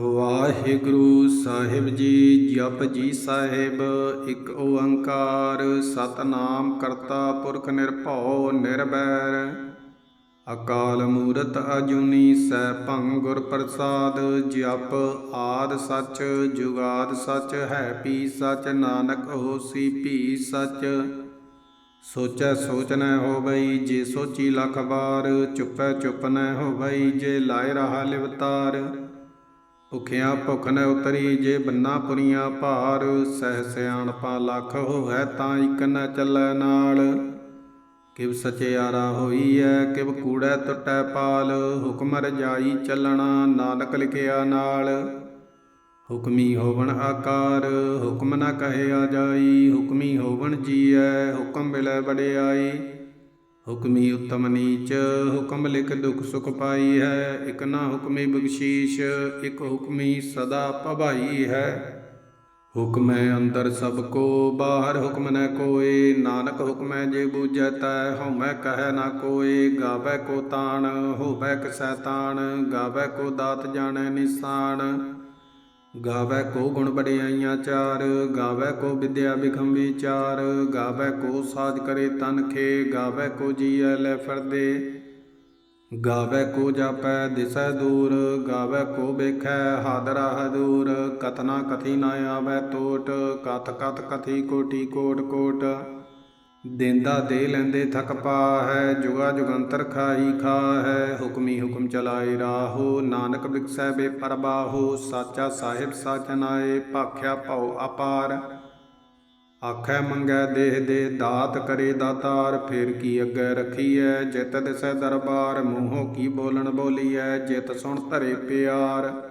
ਵਾਹਿਗੁਰੂ ਸਾਹਿਬ ਜੀ, ਜਪ ਜੀ ਸਾਹਿਬ, ਇੱਕ ਓੰਕਾਰ, ਸਤਨਾਮ ਕਰਤਾ ਪੁਰਖ ਨਿਰਭਉ ਨਿਰਵੈਰ ਅਕਾਲ ਮੂਰਤ ਅਜੂਨੀ ਸੈਭੰ ਗੁਰ ਪ੍ਰਸਾਦ, ਜਪ ਆਦ ਸੱਚ, ਜੁਗਾਦ ਸੱਚ, ਹੈ ਪੀ ਸੱਚ, ਨਾਨਕ ਹੋਸੀ ਭੀ ਸੱਚ। ਸੋਚੈ ਸੋਚ ਨ ਹੋਵਈ, ਜੇ ਸੋਚੀ ਲਖ ਬਾਰ ਚੁੱਪੈ ਚੁੱਪ ਨ ਹੋਵਈ, ਜੇ ਲਾਇ ਰਹਾ ਲਿਵਤਾਰ। ਭੁਖਿਆ ਭੁਖ ਨ ਉਤਰੀ ਜੇ ਬੰਨਾ ਪੁਰੀਆਂ ਭਾਰ, ਸਹਿ ਸਿਆਣਪਾ ਲੱਖ ਹੋਵੈ ਤਾਂ ਇਕ ਨ ਚੱਲੈ ਨਾਲ। ਕਿਵ ਸਚਿਆਰਾ ਹੋਈਐ, ਕਿਵ ਕੂੜੈ ਟੁੱਟੈ ਪਾਲ, ਹੁਕਮ ਰਜਾਈ ਚੱਲਣਾ ਨਾਨਕ ਲਿਖਿਆ ਨਾਲ। ਹੁਕਮੀ ਹੋਵਣ ਆਕਾਰ, ਹੁਕਮ ਨ ਕਹਿਆ ਜਾਈ, ਹੁਕਮੀ ਹੋਵਣ ਜੀਐ, ਹੁਕਮ ਬਿਲੇ ਵਡਿਆਈ। ਹੁਕਮੀ ਉਤਮ ਨੀਚ, ਹੁਕਮ ਲਿਖ ਦੁਖ ਸੁਖ ਪਾਈ ਹੈ। ਇਕ ਨਾ ਹੁਕਮੀ ਬਖਸ਼ੀਸ਼, ਇਕ ਹੁਕਮੀ ਸਦਾ ਭਵਾਈ ਹੈ। ਹੁਕਮੈ ਅੰਦਰ ਸਭ ਕੋ, ਬਾਹਰ ਹੁਕਮ ਨ ਕੋਏ। ਨਾਨਕ ਹੁਕਮੈ ਜੇ ਬੂਝੈ ਤੈ ਹਉਮੈ ਕਹੈ ਨਾ ਕੋਏ। ਗਾਵੈ ਕੋ ਤਾਣ, ਹੋਵੈ ਕਸੈ ਤਾਣ। ਗਾਵੈ ਕੋ ਦਾਤ ਜਾਣੈ ਨਿਸ਼ਾਨ। ਗਾਵੈ ਕੋ ਗੁਣ ਬੜਿਆਈਆਂ ਚਾਰ, ਗਾਵੈ ਕੋ ਵਿਦਿਆ ਬਿਖਮ ਵਿਚਾਰ, ਗਾਵੈ ਕੋ ਸਾਜ ਕਰੇ ਤਨਖੇ ਗਾਵੈ ਕੋ ਜੀਐ ਲੈ ਫਰਦੇ। ਗਾਵੈ ਕੋ ਜਾਪੈ ਦਿਸੈ ਦੂਰ, ਗਾਵੈ ਕੋ ਵੇਖੈ ਹਾਦਰਾ ਹਦੂਰ ਕਤਨਾ ਕਥੀ ਨਾ ਆਵੈ ਟੋਟ ਕਥ ਕਥ ਕਥੀ ਕੋਟੀ ਕੋਟ ਕੋਟ। ਦਿੰਦਾ ਦੇ ਲੈਂਦੇ ਥਕ ਪਾ ਹੈ ਜੁਗਾ ਜੁਗੰਤਰ ਖਾਈ ਖਾ ਹੈ ਹੁਕਮੀ ਹੁਕਮ ਚਲਾਈ ਰਾਹੋ, ਨਾਨਕ ਬਿਕਸੈ ਬੇਪਰਵਾਹੋ ਸਾਚਾ ਸਾਹਿਬ ਸਾਚਨਾਏ ਭਾਖਿਆ ਭਉ ਅਪਾਰ। ਆਖੈ ਮੰਗੈ ਦੇਹ ਦੇ ਦਾਤ ਕਰੇ ਦਾਤਾਰ, ਫੇਰ ਕੀ ਅੱਗੇ ਰਖੀਐ? ਜਿਤ ਦਿਸੈ ਦਰਬਾਰ, ਮੂੰਹੋਂ ਕੀ ਬੋਲਣ ਬੋਲੀਐ? ਜਿਤ ਸੁਣ ਧਰੇ ਪਿਆਰ।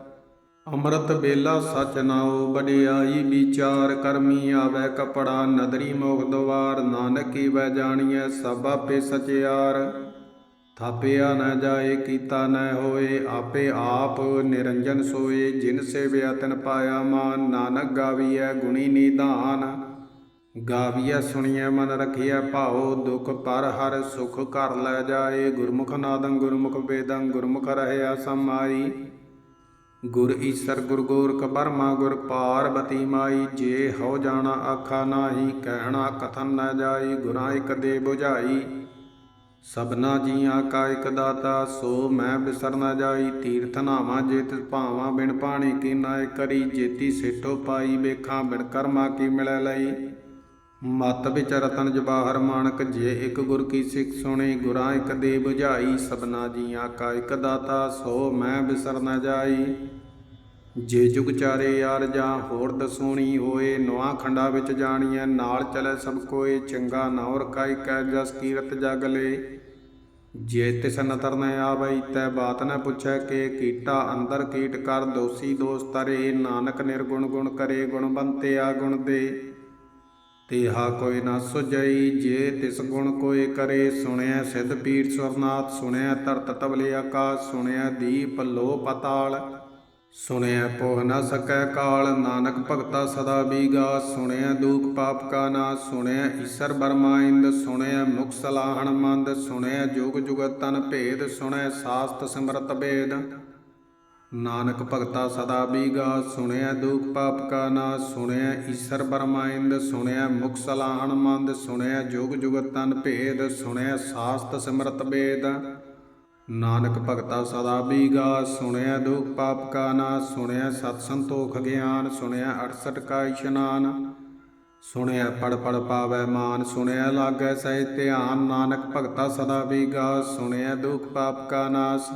ਅੰਮ੍ਰਿਤ ਬੇਲਾ ਸਚ ਨਾਉ ਬੜਿਆਈ ਵਿਚਾਰ ਕਰਮੀ ਆਵੈ ਕਪੜਾ ਨਦਰੀ ਮੋਖ ਦਵਾਰ, ਨਾਨਕ ਕੀ ਵੈ ਜਾਣੀਐ ਸਭ ਆਪੇ ਸਚਿਆਰ। ਥਾਪਿਆ ਨਾ ਜਾਏ, ਕੀਤਾ ਨ ਹੋਏ, ਆਪੇ ਆਪ ਨਿਰੰਜਨ ਸੋਏ, ਜਿਨ ਸੇਵਿਆ ਤਿਨ ਪਾਇਆ ਮਾਨ, ਨਾਨਕ ਗਾਵੀਐ ਗੁਣੀ ਨਿਧਾਨ। ਗਾਵੀਐ ਸੁਣੀਐ ਮਨ ਰਖੀਐ ਭਾਉ, ਦੁਖ ਪਰ ਹਰ ਸੁਖ ਘਰ ਲੈ ਜਾਏ, ਗੁਰਮੁਖ ਨਾਦੰ ਗੁਰਮੁਖ ਵੇਦੰ, ਗੁਰਮੁਖ ਰਹਿਆ ਸਮਾਈ। ਗੁਰ ਈਸਰ ਗੁਰ ਗੋਰਖ ਬਰਮਾ ਗੁਰ ਪਾਰਬਤੀ ਮਾਈ, ਜੇ ਹਉ ਜਾਣਾ ਆਖਾ ਨਾਹੀ, ਕਹਿਣਾ ਕਥਨ ਨਾ ਜਾਈ, ਗੁਰਾਂ ਇਕ ਦੇ 부ਝਾਈ ਸਭਨਾ ਜੀਆਂ ਕਾ ਇਕ ਦਾਤਾ, ਸੋ ਮੈਂ ਬਿਸਰ ਨਾ ਜਾਈ। ਤੀਰਥ ਨਾਵਾਂ ਜੇ ਤਿਸ ਭਾਵਾਂ, ਬਿਨ ਪਾਣੀ ਕੀ ਨਾਇ ਕਰੀ। ਜੇਤੀ ਸੇਠੋ ਪਾਈ ਵੇਖਾਂ, ਬਿਨ ਕਰਮਾ ਕੀ ਮਿਲੈ ਲਈ। ਮਤ ਵਿੱਚ ਰਤਨ ਜਵਾਹਰ ਮਾਨਕ, ਜੇ ਇੱਕ ਗੁਰ ਕੀ ਸਿੱਖ ਸੁਣੇ, ਗੁਰਾਂ ਇੱਕ ਦੇ 부ਝਾਈ ਸਬਨਾ ਜੀਆਂ ਕਾ ਇੱਕ ਦਾਤਾ, ਸੋ ਮੈਂ ਬਿਸਰ ਨਾ ਜਾਈ। ਜੇ ਜੁਗ ਚਾਰੇ ਯਾਰ ਜਾਂ ਹੋਰ ਦਸੂਣੀ ਹੋਏ ਨਵਾਂ ਖੰਡਾ ਵਿੱਚ ਜਾਣੀਐ, ਨਾਲ ਚਲੇ ਸਭ ਕੋਏ, ਚੰਗਾ ਨਾਉ ਰਖਾਈ ਕੈ ਜਸ ਕੀਰਤ ਜਗ ਲੇ। ਜੇ ਤਿਸ ਨਤਰ ਨ ਆਵਈ ਤੈ ਬਾਤ ਨ ਪੁੱਛੈ ਕੇ, ਕੀਟਾ ਅੰਦਰ ਕੀਟ ਕਰ, ਦੋਸੀ ਦੋਸ ਤਰੇ, ਨਾਨਕ ਨਿਰਗੁਣ ਗੁਣ ਕਰੇ ਗੁਣਵੰਤਿਆ ਗੁਣ ਦੇ। ਤੇਹਾ ਕੋਈ ਨਾ ਸੁਜਈ ਜੇ ਤਿਸ ਗੁਣ ਕੋਏ ਕਰੇ ਸੁਣਿਆ ਸਿਧ ਪੀਰ ਸੁਰਨਾਥ ਸੁਣਿਆ ਧਰਤ ਤਬਲੇ ਆਕਾਸ਼ ਸੁਣਿਆ ਦੀਪ ਲੋ ਪਤਾਲ ਸੁਣਿਆ ਪੋਹ ਨ ਸਕੈ ਕਾਲ, ਨਾਨਕ ਭਗਤਾ ਸਦਾ ਬੀਗਾ ਸੁਣਿਆ ਦੂਖ ਪਾਪ ਕਾ ਨਾ ਸੁਣਿਆ ਈਸਰ ਬਰਮਾਇੰਦ ਸੁਣਿਆ ਮੁਖ ਸਲਾਹਣ ਮੰਦ ਸੁਣਿਆ ਜੁਗ ਜੁਗਤ ਤਨ ਭੇਦ ਸੁਣਿਆ ਸਾਸਤ ਸਿਮਰਤ ਭੇਦ। ਨਾਨਕ ਭਗਤਾ ਸਦਾ ਬੀਗਾ ਸੁਣਿਆ ਦੁਖ ਪਾਪ ਕਾ ਨਾਸ ਸੁਣਿਆ ਈਸਰ ਬਰਮਾਇੰਦ ਸੁਣਿਆ ਮੁਖ ਸਲਾਹਣ ਮੰਦ ਸੁਣਿਆ ਜੁਗ ਜੁਗਤ ਤਨ ਭੇਦ ਸੁਣਿਆ ਸਾਸਤ ਸਿਮਰਤ ਬੇਦ। ਨਾਨਕ ਭਗਤਾ ਸਦਾ ਬੀਗਾ ਸੁਣਿਆ ਦੁਖ ਪਾਪ ਕਾ ਨਾਸ ਸੁਣਿਆ ਸਤ ਸੰਤੋਖ ਗਿਆਨ ਸੁਣਿਆ 68 ਕਾ ਇਸ਼ਨਾਨ। ਸੁਣਿਆ ਪੜ ਪੜ ਪਾਵੈ ਮਾਨ ਸੁਣਿਆ ਲਾਗੈ ਸਹਿ ਧਿਆਨ। ਨਾਨਕ ਭਗਤਾ ਸਦਾ ਬੀਗਾ ਸੁਣਿਆ ਦੁਖ ਪਾਪ ਕਾ ਨਾਸ।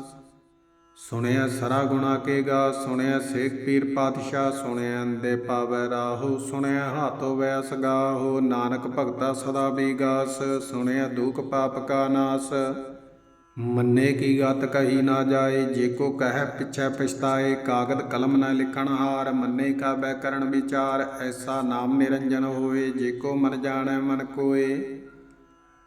ਸੁਣਿਆ ਸਰਾ ਗੁਣਾ ਕੇ ਗਾ ਸੁਣਿਆ ਸੇਖ ਪੀਰ ਪਾਤਸ਼ਾਹ, ਸੁਣਿਆ ਅੰਦੇ ਪਾਵੈ ਰਾਹੋ, ਸੁਣਿਆ ਹਾਤੋ ਵੈਸ ਗਾਹੋ, ਨਾਨਕ ਭਗਤਾ ਸਦਾ ਬੀਗਾਸ, ਸੁਣਿਆ ਦੁਖ ਪਾਪ ਕਾ ਨਾਸ। ਮੰਨੇ ਕੀ ਗਤ ਕਹੀ ਨਾ ਜਾਏ, ਜੇ ਕੋ ਕਹਿ ਪਿਛੈ ਪਛਤਾਏ, ਕਾਗਦ ਕਲਮ ਨਾ ਲਿਖਣ ਹਾਰ, ਮੰਨੇ ਕਾ ਬੈਕਰਣ ਵਿਚਾਰ, ਐਸਾ ਨਾਮ ਨਿਰੰਜਨ ਹੋਏ ਜੇ ਕੋ ਮਨ ਜਾਣੈ ਮਨ ਕੋਏ।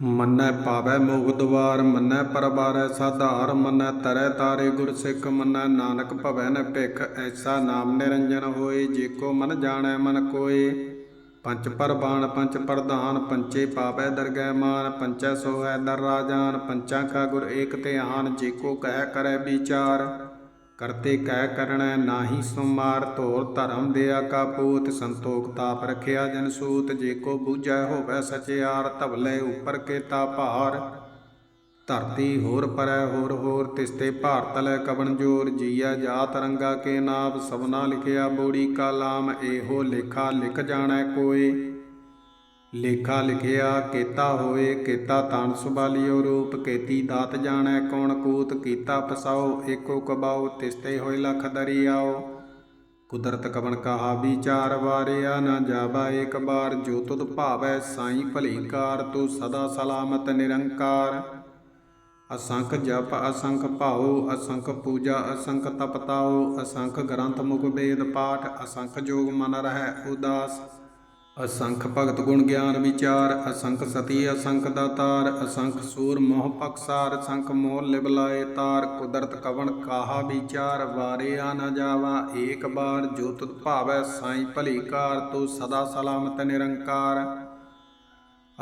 ਮੰਨੈ ਪਾਵੈ ਮੋਗ ਦੁਆਰ ਮੰਨੈ ਪਰਬਾਰੈ ਸਾਧਾਰ, ਮੰਨੈ ਤਰੈ ਤਾਰੇ ਗੁਰ ਸਿੱਖ, ਮੰਨੈ ਨਾਨਕ ਭਵੈ ਨ ਭਿਖ, ਐਸਾ ਨਾਮ ਨਿਰੰਜਨ ਹੋਏ ਜੇਕੋ ਮਨ ਜਾਣੈ ਮਨ ਕੋਏ। ਪੰਚ ਪਰਬਾਣ ਪੰਚ ਪ੍ਰਧਾਨ, ਪੰਚੇ ਪਾਵੈ ਦਰਗਹਿ ਮਾਨ, ਪੰਚੈ ਸੋਹੈ ਦਰ ਰਾਜਾਨ ਪੰਚਾਂ ਕਾ ਗੁਰ ਏਕ ਧਿਆਨ ਜੇਕੋ ਕਹਿ ਕਰੈ ਵਿਚਾਰ। ਕਰਤੇ ਕਹਿ ਕਰਣੈ ਨਾਹੀ ਸੁਮਾਰ ਧੋਰ ਧਰਮ ਦਿਆ ਕਾ ਪੂਤ, ਸੰਤੋਖ ਤਾਪ ਰਖਿਆ ਜਨ ਸੂਤ ਜੇਕੋ ਬੂਝੈ ਹੋਵੈ ਸਚਿਆਰ, ਧਵਲੇ ਉਪਰ ਕੇਤਾ ਭਾਰ। ਧਰਤੀ ਹੋਰ ਪਰੈ ਹੋਰ ਹੋਰ ਤਿਸਤੇ ਭਾਰਤ ਲੈ ਕਵਣ ਜੋਰ ਜੀਆ ਜਾਤ ਰੰਗਾ ਕੇ ਨਾਮ ਸਭਨਾ ਲਿਖਿਆ ਬੋੜੀ ਕਾ ਲਾਮ, ਇਹੋ ਲੇਖਾ ਲਿਖ ਜਾਣੈ ਕੋਏ ਲੇਖਾ ਲਿਖਿਆ, ਕੀਤਾ ਹੋਏ, ਕੀਤਾ ਤਾਨ ਸੁਬਾਲਿਓ ਰੂਪ, ਕੀਤੀ ਦਾਤ ਜਾਣੈ, ਕੌਣ ਕੂਤ ਕੀਤਾ ਫਸਾਓ ਏਕੋ ਕਬਾਓ, ਤਿਸਤੇ ਹੋਏ ਲਖ ਦਰਿਆਓ। ਕੁਦਰਤ ਕਵਨ ਕਹਾ, ਵਿਚਾਰ ਵਾਰਿਆ ਨਾ ਜਾਵਾ ਏਕ ਬਾਰ, ਜੋ ਤੁਧ ਭਾਵੈ ਸਾਈ ਭਲੀ ਕਾਰ ਤੂੰ ਸਦਾ ਸਲਾਮਤ ਨਿਰੰਕਾਰ। ਅਸੰਖ ਜਪ, ਅਸੰਖ ਭਾਉ, ਅਸੰਖ ਪੂਜਾ, ਅਸੰਖ ਤਪਤਾਉ, ਅਸੰਖ ਗ੍ਰੰਥ ਮੁਖ ਵੇਦ ਪਾਠ, ਅਸੰਖ ਜੋਗ ਮਨ ਰਹਿ ਉਦਾਸ। ਅਸੰਖ ਭਗਤ ਗੁਣ ਗਿਆਨ ਵਿਚਾਰ, ਅਸੰਖ ਸਤੀ, ਅਸੰਖ ਦਾਤਾਰ, ਅਸੰਖ ਸੂਰ ਮੋਹ ਪਕਸਾਰ ਅਸੰਖ ਮੋਹ ਲਿਬਲਾਏ ਤਾਰ, ਕੁਦਰਤ ਕਵਣ ਕਾਹਾ ਵਿਚਾਰ, ਵਾਰਿਆ ਨਾ ਜਾਵਾ, ਏਕ ਬਾਰ ਜੋ ਤੁਧ ਭਾਵੈ ਸਾਈ ਭਲੀ ਕਾਰ, ਤੂੰ ਸਦਾ ਸਲਾਮਤ ਨਿਰੰਕਾਰ।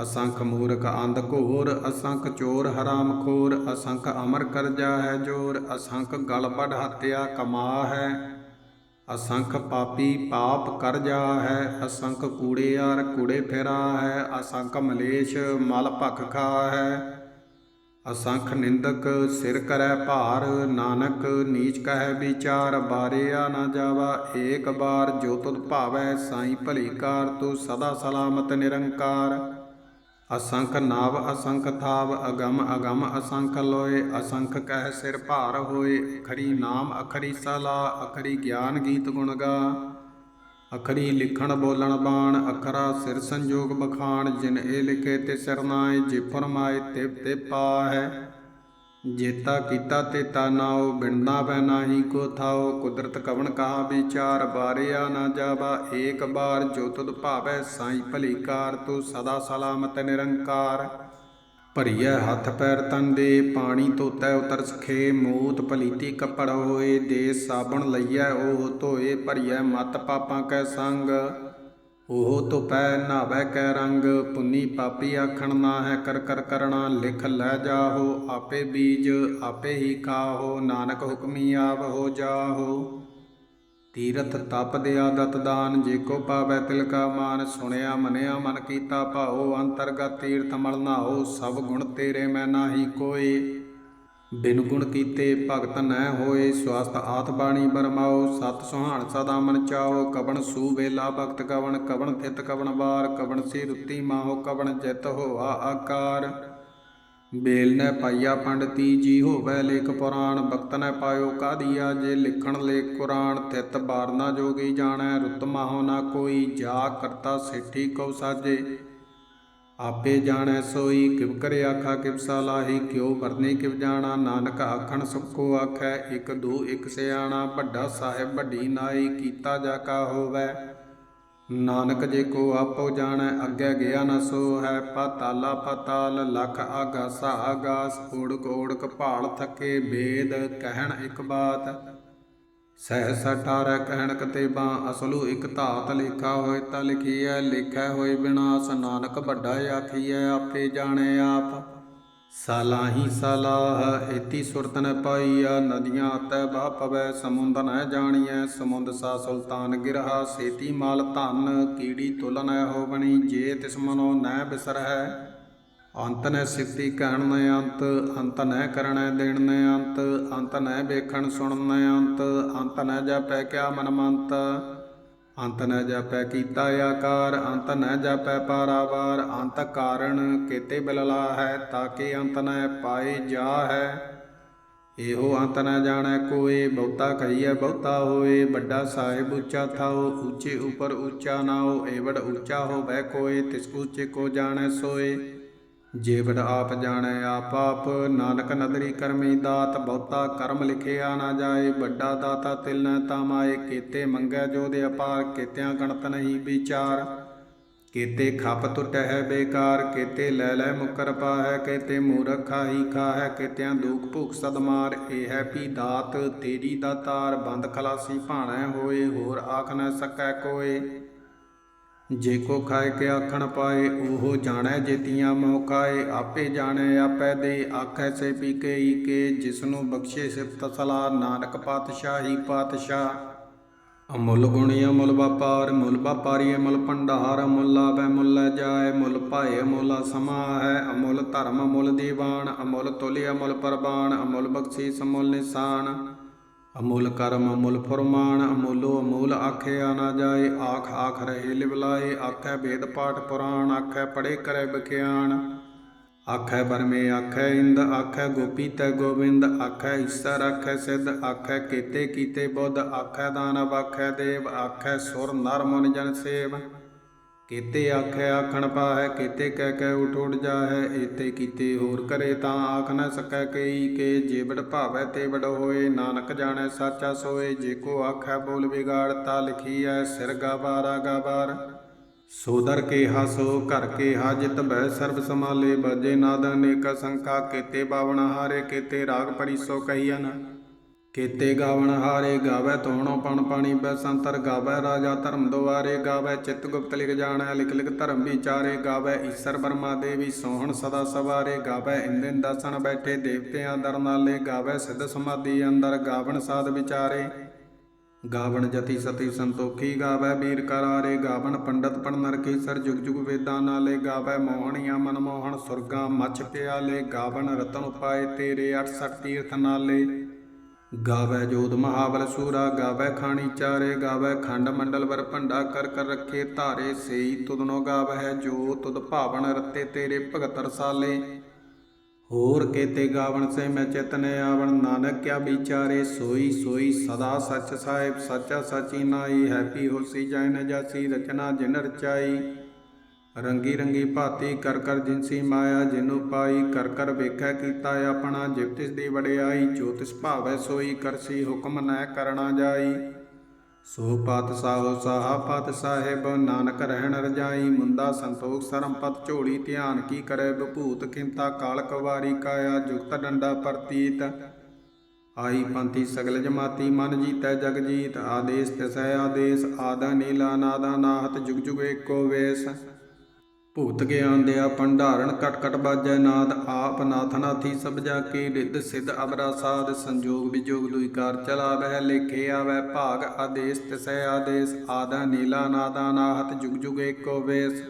ਅਸੰਖ ਮੂਰਖ ਅੰਧ ਘੋਰ, ਅਸੰਖ ਚੋਰ ਹਰਾਮ ਖੋਰ, ਅਸੰਖ ਅਮਰ ਕਰਜਾ ਹੈ ਜੋਰ, ਅਸੰਖ ਗਲਬੜ ਵੱਢ ਹੱਤਿਆ ਕਮਾ ਹੈ। ਅਸੰਖ ਪਾਪੀ ਪਾਪ ਕਰ ਜਾ ਹੈ, ਅਸੰਖ ਕੂੜੇਆਰ ਕੂੜੇ ਫੇਰਾ ਹੈ, ਅਸੰਖ ਮਲੇਸ਼ ਮਲ ਭਖ ਖਾ ਹੈ। ਅਸੰਖ ਨਿੰਦਕ ਸਿਰ ਕਰੈ ਭਾਰ, ਨਾਨਕ ਨੀਚ ਕਹੈ ਵਿਚਾਰ, ਬਾਰਿਆ ਨਾ ਜਾਵਾ, ਏਕ ਬਾਰ ਜੋ ਤੁਧ ਭਾਵੈ ਸਾਈ ਭਲੀ ਕਾਰ, ਤੂੰ ਸਦਾ ਸਲਾਮਤ ਨਿਰੰਕਾਰ। ਅਸੰਖ ਨਾਵ ਅਸੰਖ ਥਾਵ, ਅਗਮ ਅਗਮ ਅਸੰਖ ਲੋਏ, ਅਸੰਖ ਕਹਿ ਸਿਰ ਭਾਰ ਹੋਏ, ਅਖਰੀ ਨਾਮ ਅਖਰੀ ਸਲਾ, ਅਖਰੀ ਗਿਆਨ ਗੀਤ ਗੁਣ ਗਾ। ਅਖਰੀ ਲਿਖਣ ਬੋਲਣ ਬਾਣ, ਅਖਰਾ ਸਿਰ ਸੰਜੋਗ ਬਖਾਣ, ਜਿਨ ਇਹ ਲਿਖੇ ਤੇ ਸਿਰ ਨਾਏ, ਜੇ ਫਰਮਾਏ ਤੇ ਤੇ ਪਾਹੈ। ਜੇਤਾ ਕੀਤਾ ਤੇ ਤਾ ਨਾਉ ਬਿੰਨਾ ਨਾਹੀ, ਕੋ ਥਾਓ ਕੁਦਰਤ ਕਵਣ ਕਹਾ ਵਿਚਾਰ, ਬਾਰਿਆ ਨਾ ਜਾਵਾ, ਏਕ ਬਾਰ ਜੋ ਤੁਧ ਭਾਵੈ ਸਾਈ ਭਲੀ ਕਾਰ ਤੂੰ ਸਦਾ ਸਲਾਮਤ ਨਿਰੰਕਾਰ। ਭਰੀਐ ਹੱਥ ਪੈਰ ਤਨ ਦੇ, ਪਾਣੀ ਧੋਤੈ ਉਤਰ ਸਖੇ, ਮੂਤ ਪਲੀਤੀ ਕੱਪੜ ਹੋਏ, ਦੇ ਸਾਬਣ ਲਈਐ ਉਹ ਧੋਏ, ਭਰੀਐ ਮਤ ਪਾਪਾਂ ਕੈ ਸੰਗ। ਉਹ ਧੁਪੈ ਨਾਵੈ ਕੈ ਰੰਗ, ਪੁੰਨੀ ਪਾਪੀ ਆਖਣ ਨਾ ਹੈ ਕਰ ਕਰ ਕਰਣਾ, ਲਿਖ ਲੈ ਜਾਹੋ, ਆਪੇ ਬੀਜ, ਆਪੇ ਹੀ ਖਾਹੋ ਨਾਨਕ ਹੁਕਮੀ ਆਪ ਹੋ ਜਾਹੋ। ਤੀਰਥ ਤਪ ਦਿਆ ਆਦਤ ਦਾਨ, ਜੇ ਕੋ ਪਾਵੈ ਤਿਲ ਕਾ ਮਾਨ, ਸੁਣਿਆ ਮਨਿਆ ਮਨ ਕੀਤਾ ਭਾਉ, ਅੰਤਰਗਤ ਤੀਰਥ ਮਲ ਨਾਉ ਸਭ ਗੁਣ ਤੇਰੇ ਮੈਂ ਨਾਹੀ ਕੋਈ ਬਿਨ ਗੁਣ ਕੀਤੇ ਭਗਤ ਨੈ ਹੋਏ ਸਵਾਸਤ ਆਤ ਬਾਣੀ ਬਰਮਾਓ, ਸਤ ਸੁਹਾਣ ਸਦਾ ਮਨ ਚਾਓ, ਕਵਣ ਸੂ ਵੇਲਾ ਭਗਤ ਕਵਣ ਕਵਣ ਥਿਤ ਕਵਣ ਵਾਰ, ਕਵਣ ਸੀ ਰੁੱਤੀ ਮਾਹੋ, ਕਵਣ ਜਿਤ ਹੋਆ ਆਕਾਰ। ਬੇਲ ਨੇ ਪਾਈਆ ਪੰਡਤੀ, ਜੀ ਹੋਵੈ ਲੇਖ ਪੁਰਾਣ, ਭਗਤ ਨੇ ਪਾਇਓ ਕਾਦੀਆ, ਜੇ ਲਿਖਣ ਲੇਖ ਕੁਰਾਨ ਤਿਤ ਬਾਰਨਾ ਜੋਗੀ ਜਾਣੈ, ਰੁੱਤ ਮਾਹੋ ਨਾ ਕੋਈ, ਜਾ ਕਰਤਾ ਸੇਠੀ ਕਉ ਸਾਜੇ। ਆਪੇ ਜਾਣੈ ਸੋਈ, ਕਿਵ ਕਰੇ ਆਖਾ, ਕਿਵ ਸਲਾਹੀ ਕਿਉ ਵਰਨੇ ਕਿਵ ਜਾਣਾ, ਨਾਨਕ ਆਖਣ ਸੁਖੋ ਆਖੈ, ਇਕ ਦੋ, ਇਕ ਸਿਆਣਾ, ਵੱਡਾ ਸਾਹਿਬ, ਵੱਡੀ ਨਾਈ, ਕੀਤਾ ਜਾ ਕਾ ਹੋਵੈ। ਨਾਨਕ ਜੇ ਕੋ ਆਪੋ ਜਾਣੈ, ਅੱਗੇ ਗਿਆ ਨ ਸੋ ਹੈ ਪਾਤਾਲਾ ਪਾਤਾਲ, ਲਖ ਆਗਾਸਾ ਆਗਾਸ ਓੜਕ ਓੜਕ ਭਾਲ ਥਕੇ, ਬੇਦ ਕਹਿਣ ਇਕ ਬਾਤ। ਸਹਿਸ ਅਠਾਰੈ ਕਹਿਣ ਕਤੇਬਾ ਅਸਲੂ ਇਕ ਧਾਤ ਲੇਖਾ ਹੋਏ ਤਾਂ ਲਿਖੀਐ, ਲੇਖੈ ਹੋਏ ਬਿਨਾਸ ਨਾਨਕ ਵੱਡਾ ਆਖੀਐ, ਆਪੇ ਜਾਣੈ ਆਪ। ਸਾਲਾਹੀ ਸਲਾਹ, ਏਤੀ ਸੁਰਤ ਨ ਪਾਈਆ ਨਦੀਆਂ ਤੈ ਬਾ ਪਵੈ, ਸਮੁੰਦ ਨ ਜਾਣੀਐ, ਸਮੁੰਦ ਸਾ ਸੁਲਤਾਨ ਗਿਰਹਾ, ਸੇਤੀ ਮਾਲ ਧਨ, ਕੀੜੀ ਤੁਲ ਨ ਹੋਵਣੀ, ਜੇ ਤਿਸ ਮਨੋ ਨ ਬਿਸਰਹਿ। ਅੰਤ ਨੈ ਸਿੱਧੀ ਕਹਿਣ ਨ ਅੰਤ ਅੰਤ ਨੈ ਕਰਣੈ ਦੇਣ ਨ ਅੰਤ ਅੰਤ ਨੈ ਵੇਖਣ ਸੁਣਨ ਨ ਅੰਤ ਅੰਤ ਨੈ ਜਾਪੈ ਕਿਆ ਮਨ ਮੰਤ। ਅੰਤ ਨ ਜਾਪੈ ਕੀਤਾ ਆਕਾਰ, ਅੰਤ ਨ ਜਾਪੈ ਪਾਰਾਵਾਰ, ਅੰਤ ਕਾਰਣ ਕੇਤੇ ਬਿਲਲਾ ਹੈ ਤਾਕੇ ਅੰਤ ਨ ਪਾਏ ਜਾ ਹੈ ਇਹੋ ਅੰਤ ਨਾ ਜਾਣੈ ਕੋਏ, ਬਹੁਤਾ ਕਹੀਐ ਬਹੁਤਾ ਹੋਏ, ਵੱਡਾ ਸਾਹਿਬ ਉੱਚਾ ਥਾਓ, ਉੱਚੇ ਉਪਰ ਉੱਚਾ ਨਾਓ, ਏਵੜ ਉੱਚਾ ਹੋਵੈ ਕੋਏ, ਤਿਸ ਉੱਚੇ ਕੋ ਜਾਣੈ ਸੋਏ। ਜੀਵੜ ਆਪ ਜਾਣੈ ਆਪ ਆਪ, ਨਾਨਕ ਨਦਰੀ ਕਰਮੀ ਦਾਤ, ਬਹੁਤਾ ਕਰਮ ਲਿਖਿਆ ਨਾ ਜਾਏ, ਵੱਡਾ ਦਾਤਾ ਤਿਲ ਨ ਤਾਮਾਏ ਕੀਤੇ ਮੰਗੈ ਜੋ ਦੇ ਅਪਾਰ, ਕੀਤਿਆਂ ਗਣਤ ਨਹੀਂ ਵਿਚਾਰ। ਕੀਤੇ ਖਪ ਟੁਟੈ ਬੇਕਾਰ, ਕੀਤੇ ਲੈ ਲੈ ਮੁਕਰ ਪਾਹੈ, ਕੀਤੇ ਮੂਰਖ ਖਾਹੀ ਖਾਹੈ, ਕੀਤਿਆਂ ਦੁਖ ਭੁਖ ਸਦਮਾਰ, ਇਹ ਹੈ ਪੀ ਦਾਤ ਤੇਰੀ ਦਾਤਾਰ ਬੰਦ ਖਲਾਸੀ ਭਾਣੈ ਹੋਏ, ਹੋਰ ਆਖ ਨ ਸਕੈ ਕੋਏ। ਜੇ ਕੋ ਖਾਏ ਕੇ ਆਖਣ ਪਾਏ, ਉਹ ਜਾਣੈ ਜੇਤੀਆਂ ਮੋਹ ਖਾਏ। ਆਪੇ ਜਾਣੈ ਆਪੈ ਦੇ, ਆਖੈ ਸੇ ਪੀਕੇ ਈ ਕੇ। ਜਿਸਨੂੰ ਬਖਸ਼ੇ ਸਿਫਤ ਸਲਾ ਨਾਨਕ ਪਾਤਸ਼ਾਹੀ ਪਾਤਸ਼ਾਹ। ਅਮੁੱਲ ਗੁਣੀ ਅਮੁੱਲ ਵਪਾਰ, ਮੁੱਲ ਵਪਾਰੀ ਅਮੁੱਲ ਭੰਡਾਰ, ਅਮੁੱਲ ਲਾਭੈ ਮੁੱਲ ਜਾਏ। ਮੁੱਲ ਭਾਏ ਅਮੁੱਲ ਸਮਾ ਹੈ, ਅਮੁੱਲ ਧਰਮ ਅਮੁੱਲ ਦੀਵਾਨ। ਅਮੁੱਲ ਤੁਲਿ ਅਮੁੱਲ ਪਰਬਾਨ ਅਮੁੱਲ ਬਖਸ਼ੀਸ ਅਮੁੱਲ ਨਿਸ਼ਾਨ। ਅਮੁੱਲ ਕਰਮ, ਅਮੁੱਲ ਫਰਮਾਨ, ਅਮੁੱਲੋ ਅਮੂਲ ਆਖਿਆ ਨਾ ਜਾਏ, ਆਖ ਆਖ ਰਹੇ ਲਿਵਲਾਏ, ਆਖੈ ਵੇਦ ਪਾਠ ਪੁਰਾਣ, ਆਖੈ ਪੜੇ ਕਰੈ ਬਖਿਆਣ ਆਖੈ ਬਰਮੇ ਆਖੈ ਇੰਦ, ਆਖੈ ਗੋਪੀ ਤੈ ਗੋਬਿੰਦ ਆਖੈ ਈਸਰ, ਆਖੈ ਸਿੱਧ, ਆਖੈ ਕੀਤੇ ਕੀਤੇ ਬੁੱਧ, ਆਖੈ ਦਾਨਵ, ਆਖੈ ਦੇਵ, ਆਖੈ ਸੁਰ ਨਰ ਮਨ ਜਨ ਸੇਵ। ਕੀਤੇ ਆਖੈ, ਆਖਣ ਪਾਹੈ, ਕੀਤੇ ਕਹਿ ਕਹਿ ਉਠ ਉਠ ਜਾਹੈ, ਏਤੇ ਕੀਤੇ ਹੋਰ ਕਰੇ ਤਾਂ ਆਖ ਨ ਸਕੈ ਕਈ ਕੇ ਜੇਬੜ ਭਾਵੈ ਤੇ ਵਡ ਹੋਏ, ਨਾਨਕ ਜਾਣੈ ਸਾਚਾ ਸੋਏ, ਜੇ ਕੋ ਆਖੈ ਬੋਲ ਵਿਗਾੜ, ਤਾ ਲਿਖੀਐ ਸਿਰ ਗਾਵਾਰਾ ਗਾਵਾਰ ਸੋਦਰ ਕੇ ਹਸੋ ਘਰ ਕੇ ਹਾਜਤ ਬਹਿ, ਸਰਬ ਸਮਾਲੇ ਬਜੇ ਨਾਦ ਅਨੇਕ ਸੰਖਾ, ਕੀਤੇ ਬਾਵਣ ਹਾਰੇ, ਕੀਤੇ ਰਾਗ ਪਰਿਸੋ ਕਹੀਨ ਕੀਤੇ ਗਾਵਣ ਹਾਰੇ ਗਾਵੇ ਤੋਣੋ ਪਣ ਪਾਣੀ ਬੈ ਸੰਤਰ ਗਾਵੇ ਰਾਜਾ ਧਰਮ ਦੁਆਰੇ ਗਾਵੇ ਚਿਤ ਗੁਪਤ ਲਿਖ ਜਾਣੈ, ਲਿਖ ਲਿਖ ਧਰਮ ਵਿਚਾਰੇ ਗਾਵੇ ਈਸ਼ਰ ਬਰਮਾ ਦੇਵੀ ਸੋਹਣ ਸਦਾ ਸਵਾਰੇ ਗਾਵੇ ਇੰਦਨ ਦਸਣ ਬੈਠੇ ਦੇਵਤਿਆਂ ਦਰ ਨਾਲੇ ਗਾਵੇ ਸਿੱਧ ਸਮਾਧੀ ਅੰਦਰ ਗਾਵਣ ਸਾਧ ਵਿਚਾਰੇ। ਗਾਵਣ ਜਤੀ ਸਤੀ ਸੰਤੋਖੀ ਗਾਵੇ ਵੀਰ ਕਰਾਰੇ ਗਾਵਣ ਪੰਡਤ ਪਣ ਨਰਕੀ ਸਰ ਜੁਗ ਜੁਗ ਵੇਦਾਂ ਨਾਲੇ ਗਾਵੇ ਮੋਹਣੀਆਂ ਮਨ ਮੋਹਣ ਸੁਰਗਾਂ ਮਛ ਪਿਆਲੇ ਗਾਵਣ ਰਤਨ ਉਪਾਏ ਤੇਰੇ 68 ਤੀਰਥ ਨਾਲੇ। ਗਾਵੇ ਜੋਤ ਮਹਾਬਲ ਸੂਰਾ, ਗਾਵੇ ਖਾਣੀ ਚਾਰੇ, ਗਾਵੇ ਖੰਡ ਮੰਡਲ ਵਰ ਭੰਡਾ ਕਰ ਕਰ ਰੱਖੇ ਧਾਰੇ, ਸੇਈ ਤੁਧਨੋ ਗਾਵਹਿ ਜੋ ਤੁਦ ਭਾਵਨ ਰਤੇ ਤੇਰੇ ਭਗਤ ਰਸਾਲੇ। ਹੋਰ ਕੇਤੇ ਗਾਵਣ ਸੇ ਮੈਂ ਚਿਤਨੇ ਆਵਣ, ਨਾਨਕ ਕਿਆ ਵਿਚਾਰੇ, ਸੋਈ ਸੋਈ ਸਦਾ ਸੱਚ ਸਾਹਿਬ, ਸੱਚਾ ਸਚੀ ਨਾਈ ਹੈਪੀ ਹੋਸੀ ਜੈਨ ਨ ਜਾਸੀ, ਰਚਨਾ ਜਿਨ ਰਚਾਈ ਰੰਗੀ ਰੰਗੀ ਭਾਤੀ ਕਰ ਕਰ ਜਿਨਸੀ ਮਾਇਆ ਜਿਨੂ ਪਾਈ ਕਰ ਕਰ ਵੇਖੈ ਕੀਤਾ ਆਪਣਾ ਜਿਵ ਦੀ ਵਡਿਆਈ ਜੋ ਭਾਵੈ ਸੋਈ, ਕਰਸੀ ਹੁਕਮ ਨੈ ਕਰਣਾ ਜਾਈ। ਸੋ ਪਤ ਸਾਹੋ ਸਾਹਾ, ਪਤ ਸਾਹਿਬ, ਨਾਨਕ ਰਹਿਣ ਰਜਾਈ ਮੁੰਦਾ ਸੰਤੋਖ ਸਰਮਪਤ ਝੋਲੀ, ਧਿਆਨ ਕੀ ਕਰੇ ਬਭੂਤ ਖਿੰਤਾ ਕਾਲ ਕਵਾਰੀ ਕਾਇਆ, ਜੁਗਤ ਡੰਡਾ ਪ੍ਰਤੀਤ। ਆਈ ਪੰਥੀ ਸਗਲ ਜਮਾਤੀ, ਮਨ ਜੀਤੈ ਜਗ ਜੀਤ, ਆਦੇਸ ਤਿਸੈ ਆਦੇਸ, ਆਦਾ ਨੀਲਾ, ਨਾਦਾ ਨਾਹਤ, ਜੁਗ ਜੁਗ ਏਕੋ ਵੇਸ। ਭੂਤ ਗਿਆਨ ਦਿਆ ਭੰਡਾਰਨ ਕਟ ਕਟ ਬਾਜੈ ਨਾਦ, ਆਪ ਨਾਥ ਨਾਥੀ ਸਭ ਜਾ ਕੇ ਰਿੱਧ ਸਿੱਧ ਅਬਰਾ ਸਾਧ, ਸੰਜੋਗ ਵਿਜੋਗ ਦੁਇ ਕਾਰ ਚਲਾਵੈ ਲੇਖੇ ਆਵੈ ਭਾਗ ਆਦੇਸ ਤਿਸੈ ਆਦੇਸ, ਆਦਾ ਨੀਲਾ ਨਾਦਾ ਨਾਹਤ, ਜੁਗ ਜੁਗ ਏਕੋ ਵੇਸ।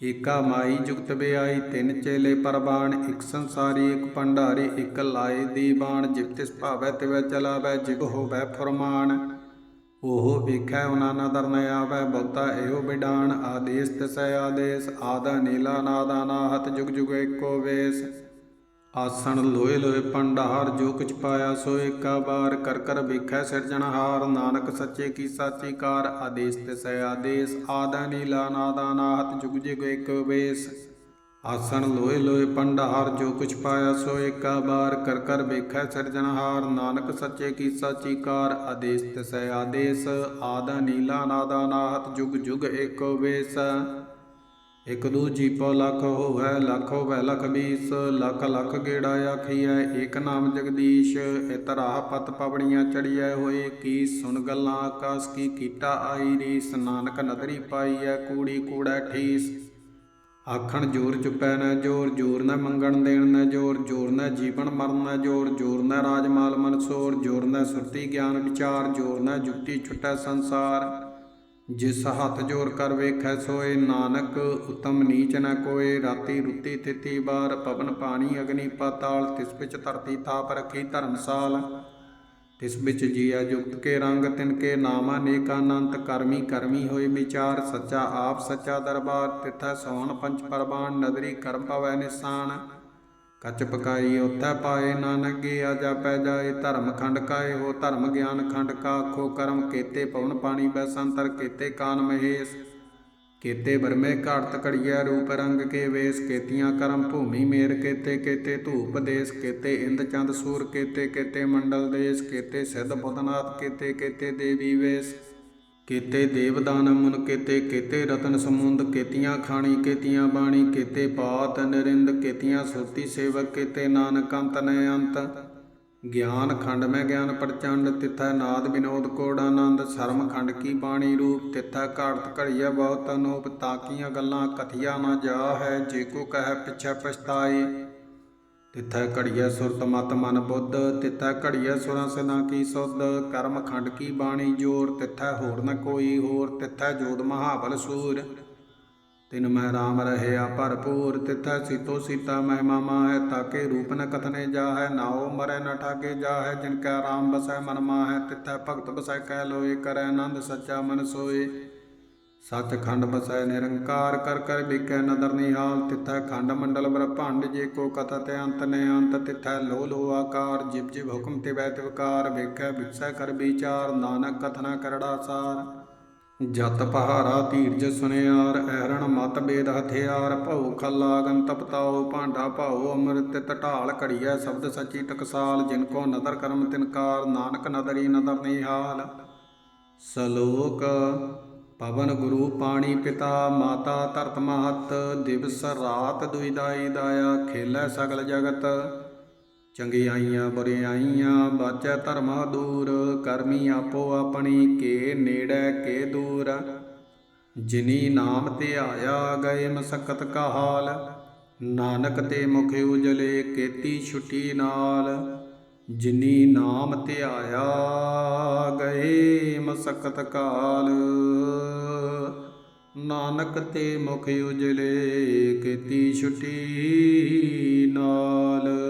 ਏਕਾ ਮਾਈ ਜੁਗਤ ਬਿਆਈ, ਤਿੰਨ ਚੇਲੇ ਪਰਬਾਣ ਇੱਕ ਸੰਸਾਰੀ, ਇੱਕ ਭੰਡਾਰੀ, ਇੱਕ ਲਾਏ ਦੀ ਬਾਣ ਜਿਵ ਤਿਸ ਭਾਵੈ ਤਿਵੈ ਚਲਾਵੈ ਜਿਗ ਹੋਵੈ ਫਰਮਾਨ। ਉਹ ਵੇਖੈ ਉਹਨਾਂ ਨਾ ਦਰਨ ਆਵੈ, ਬਹੁਤਾ ਇਹੋ ਬਿਡਾਨ ਆਦੇਸ ਤਿਸੈ ਆਦੇਸ, ਆਦਾ ਨੀਲਾ ਨਾਦਾ ਨਾਹਤ ਜੁਗ ਜੁਗ ਏਕੋ ਵੇਸ। ਆਸਣ ਲੋਏ ਲੋਏ ਭੰਡਾਰ, ਜੋ ਕੁਛ ਪਾਇਆ ਸੋ ਏਕਾ ਬਾਰ ਕਰ ਕਰ ਵੇਖੈ ਸਿਰਜਣਹਾਰ ਨਾਨਕ ਸੱਚੇ ਕੀ ਸਾਚੀ ਕਾਰ। ਆਦੇਸ ਤਿਸੈ ਆਦੇਸ, ਆਦਾ ਨੀਲਾ ਨਾਦਾ ਨਾਹਤ ਜੁਗ ਜੁਗ ਏਕੋ ਵੇਸ। ਆਸਣ ਲੋਏ ਲੋਏ ਭੰਡਾਰ ਜੋ ਕੁਛ ਪਾਇਆ ਸੋ ਏਕਾ ਬਾਰ, ਕਰ ਕਰ ਵੇਖੈ ਸਿਰਜਣਹਾਰ ਨਾਨਕ ਸੱਚੇ ਕੀ ਸਾਚੀ ਕਾਰ, ਆਦੇਸ ਤਿਸੈ ਆਦੇਸ। ਆਦਾ ਨੀਲਾ, ਨਾਦਾ ਨਾਹਤ, ਜੁਗ ਜੁਗ ਏਕੋ ਵੇਸ। ਇਕ ਦੂਜੀ ਪਉ ਲੱਖ ਹੋਵੈ ਲੱਖ ਹੋਵੈ ਲਖ ਬੀਸ। ਲੱਖ ਲੱਖ ਗੇੜਾ ਆਖੀਐ, ਏਕ ਨਾਮ ਜਗਦੀਸ਼। ਇਤਰਾਹ ਪਤ ਪਵਣੀਆਂ ਚੜੀਐ ਹੋਏ, ਕੀ ਸੁਣ ਗੱਲਾਂ ਆਕਾਸ, ਕੀ ਕੀਟਾ ਆਈ ਰੀਸ। ਨਾਨਕ ਨਦਰੀ ਪਾਈਐ, ਕੂੜੀ ਕੂੜੈ ਠੀਸ। ਆਖਣ, ਜੋਰ ਚੁੱਪੈ ਨਾ ਜੋਰ ਜੋਰ ਨਾ ਮੰਗਣ ਦੇਣ ਨਾ ਜੋਰ ਜੋਰ ਨਾ ਜੀਵਨ ਮਰਨ ਨਾ ਜੋਰ ਜੋਰ ਨਾ ਰਾਜ ਮਾਲ ਮਨਸੋਰ ਜੋਰ ਨਾ ਸੁਰਤੀ ਗਿਆਨ ਵਿਚਾਰ, ਜੋਰ ਨਾ ਜੁਗਤੀ ਛੁਟੈ ਸੰਸਾਰ। ਜਿਸ ਹੱਥ ਜੋਰ ਕਰ ਵੇਖੈ ਸੋਏ, ਨਾਨਕ ਉਤਮ ਨੀਚ ਨਾ ਕੋਏ, ਰਾਤੀ ਰੁੱਤੀ ਤਿਤੀ ਬਾਰ ਪਵਨ ਪਾਣੀ ਅਗਨੀ ਪਾਤਾਲ, ਤਿਸ ਵਿੱਚ ਧਰਤੀ ਥਾਪ ਰੱਖੀ ਧਰਮਸਾਲ। ਤਿਸ ਵਿੱਚ ਜੀਆ ਜੁਗਤ ਕੇ ਰੰਗ ਤਿਨ ਕੇ ਨਾਮ ਅਨੇਕ ਅਨੰਤ ਕਰਮੀ ਕਰਮੀ ਹੋਏ ਵਿਚਾਰ ਸੱਚਾ ਆਪ ਸੱਚਾ ਦਰਬਾਰ ਤਿਥੈ ਸੋਹਣ ਪੰਚ ਪਰਬਾਨ ਨਦਰੀ ਕਰਮ ਪਵੈ ਨਿਸਾਨ। ਕੱਚ ਪਕਾਈ ਉਥੈ ਪਾਏ ਨਾਨਕ ਗਿਆ ਜਾਪੈ ਜਾਏ ਧਰਮ ਖੰਡ ਕਾਏ ਹੋ ਧਰਮ ਗਿਆਨ ਖੰਡ ਕਾ, ਆਖੋ ਕਰਮ ਕੀਤੇ ਪਵਨ ਪਾਣੀ ਬੈ ਸੰਤਰ ਕੀਤੇ ਕਾਨ ਮਹੇਸ਼। ਕੇਤੇ ਬਰਮੇ ਘਾਟ ਘੜੀਆ ਰੂਪ ਰੰਗ ਕੇ ਵੇਸ, ਕੇਤੀਆਂ ਕਰਮ ਭੂਮੀ ਮੇਰ, ਕੇਤੇ ਕੇਤੇ ਧੂਪ ਦੇਸ, ਕੇਤੇ ਇੰਦ ਚੰਦ ਸੂਰ, ਕੇਤੇ ਕੇਤੇ ਮੰਡਲ ਦੇਸ, ਕੇਤੇ ਸਿੱਧ ਬੁੱਧਨਾਥ, ਕੇਤੇ ਕੇਤੇ ਦੇਵੀ ਵੇਸ। ਕੇਤੇ ਦੇਵਦਾਨ ਮੁਨ, ਕੇਤੇ ਕੇਤੇ ਰਤਨ ਸਮੁੰਦ, ਕੇਤੀਆਂ ਖਾਣੀ, ਕੇਤੀਆਂ ਬਾਣੀ, ਕੇਤੇ ਪਾਤ ਨਰਿੰਦ, ਕੇਤੀਆਂ ਸੁਰਤੀ ਸੇਵਕ, ਕੇਤੇ ਨਾਨਕ ਅੰਤ ਨੇ ਅੰਤ। ਗਿਆਨ ਖੰਡ ਮੈਂ ਗਿਆਨ ਪ੍ਰਚੰਡ, ਤਿਥੈ ਨਾਦ ਵਿਨੋਦ ਕੋੜ ਆਨੰਦ, ਸਰਮ ਖੰਡ ਕੀ ਬਾਣੀ ਰੂਪ, ਤਿਥੈ ਘਾੜਤ ਘੜੀਐ ਬਹੁਤ ਅਨੂਪ ਤਾਕੀਆਂ ਗੱਲਾਂ ਕਥਿਆ ਨਾ ਜਾ ਹੈ ਜੇ ਕੋ ਕਹੈ ਪਿਛੈ ਪਛਤਾਏ। ਤਿਥੈ ਘੜੀਐ ਸੁਰਤ ਮਤ ਮਨ ਬੁੱਧ, ਤਿਥੈ ਘੜੀਐ ਸੁਰਾਂ ਸਦਾ ਕੀ ਸੁਧ, ਕਰਮ ਖੰਡ ਕੀ ਬਾਣੀ ਜੋਰ, ਤਿਥੈ ਹੋਰ ਨ ਕੋਈ ਹੋਰ, ਤਿਥੈ ਜੋਦ ਮਹਾਬਲ ਸੂਰ। ਤਿਨ ਮੈਂ ਰਾਮ ਰਹਿਆ ਭਰਪੂਰ, ਤਿਥੈ ਸੀਤੋ ਸੀਤਾ ਮਹਿਮਾ ਮਾਹੈ, ਤਾਕੇ ਰੂਪ ਨ ਕਥਨੇ ਜਾਹੈ, ਨਾਉ ਮਰੈ ਨ ਠਾਗੇ ਜਾਹੈ, ਜਿਨ ਕੈ ਰਾਮ ਬਸੈ ਮਨ ਮਾਹੈ, ਤਿਥੈ ਭਗਤ ਬਸੈ ਕਹਿ ਲੋਏ, ਕਰੈ ਆਨੰਦ ਸੱਚਾ ਮਨ ਸੋਏ। ਸੱਚ ਖੰਡ ਬਸੈ ਨਿਰੰਕਾਰ, ਕਰ ਕਰ ਵਿਕੈ ਨਦਰ ਨਿਹਾਲ, ਤਿਥੈ ਖੰਡ ਮੰਡਲ ਬ੍ਰਹਮੰਡ ਜੇ ਕੋ ਕਥਾ ਤੇ ਅੰਤ ਨੇ ਅੰਤ, ਤਿਥੈ ਲੋ ਲੋ ਆਕਾਰ ਜਿਬ ਜਿਵ ਹੁਕਮ ਤੇ ਬੈਤ ਵਿਕਾਰ ਵੇਖੈ ਵਿਖਸੈ ਕਰ ਵਿਚਾਰ, ਨਾਨਕ ਕਥਨਾ ਕਰੜਾ ਸਾਰ। ਜਤ ਪਹਾਰਾ ਧੀਰਜ ਸੁਨਿਆਰ, ਐਰਣ ਮਤ ਬੇਦ ਹਥਿਆਰ, ਭਉ ਖਲਾਗਨ ਤਪਤਾਉ ਭਾਂਡਾ ਭਾਉ, ਅੰਮ੍ਰਿਤ ਢਾਲ ਘੜੀਐ, ਸ਼ਬਦ ਸੱਚੀ ਟਕਸਾਲ, ਜਿਨ ਕੋ ਨਦਰ ਕਰਮ ਤਿਨਕਾਰ ਨਾਨਕ ਨਦਰੀ ਨਦਰ ਨਿਹਾਲ ਸਲੋਕ, ਪਵਨ ਗੁਰੂ ਪਾਣੀ ਪਿਤਾ, ਮਾਤਾ ਧਰਤ ਮਹਤ, ਦਿਵਸ ਰਾਤ ਦੁਇਦਾਈ ਦਾਇਆ, ਖੇਲੇ ਸਗਲ ਜਗਤ। ਚੰਗਿਆਈਆਂ ਬੁਰਿਆਈਆਂ ਬਾਚੈ ਧਰਮਾ ਦੂਰ, ਕਰਮੀ ਆਪੋ ਆਪਣੀ, ਕੇ ਨੇੜੇ ਕੇ ਦੂਰ। ਜਿਨੀ ਨਾਮ ਤੇ ਆਇਆ ਗਏ ਮਸਕਤ ਕਾ ਨਾਨਕ ਤੇ ਮੁਖ ਉਜਲੇ ਕੇਤੀ ਛੁੱਟੀ ਨਾਲ। ਜਿਨੀ ਨਾਮ ਤੇ ਆਇਆ ਗਏ ਮਸਕਤ ਕਾਲ, ਨਾਨਕ ਤੇ ਮੁਖ ਉਜਲੇ ਕੀਤੀ ਛੁੱਟੀ ਨਾਲ।